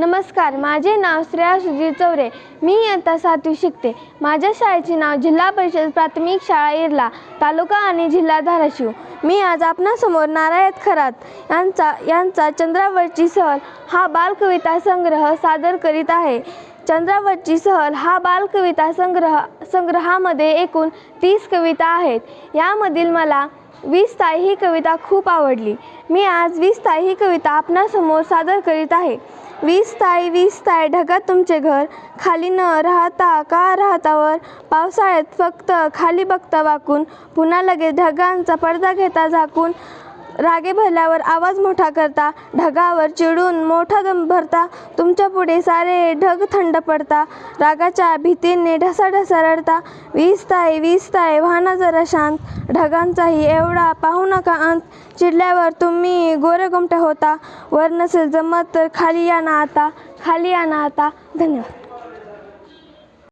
नमस्कार माझे नाव श्रेया सुधीर चौरे. मी इयत्ता सातवी शिकते. माझ्या शाळेचे नाव जिल्हा परिषद प्राथमिक शाळा इरला तालुका आणि जिल्हा धाराशिव. मी आज आपणासमोर नारायण खरात यांचा यांचा चंद्रावरची सहल हा बालकविता संग्रह सादर करीत आहे. चंद्रावरची सहल हा बालकविता संग्रह संग्रहामध्ये एकूण तीस कविता आहेत. यामधील मला वीस ताई ही कविता खूप आवडली. मी आज वीस ताई ही कविता आपणासमोर सादर करीत आहे. वीस ताई वीस ताई ढगात तुमचे घर. खाली न राहता का राहतावर? पावसाळ्यात फक्त खाली बघता वाकून. पुन्हा लगेच ढगांचा पडदा घेता झाकून. रागे भरल्यावर आवाज मोठा करता ढगावर चिडून मोठा दम भरता तुमच्यापुढे सारे ढग थंड पडता रागाच्या भीतीने ढसाढसा रडता वीस ताय वीस ताय वाहना जरा शांत ढगांचाही एवढा पाहू नका अंत चिडल्यावर तुम्ही गोरेगोमटे होता वर नसेल जमत तर खाली या ना आता खाली या ना आता. धन्यवाद.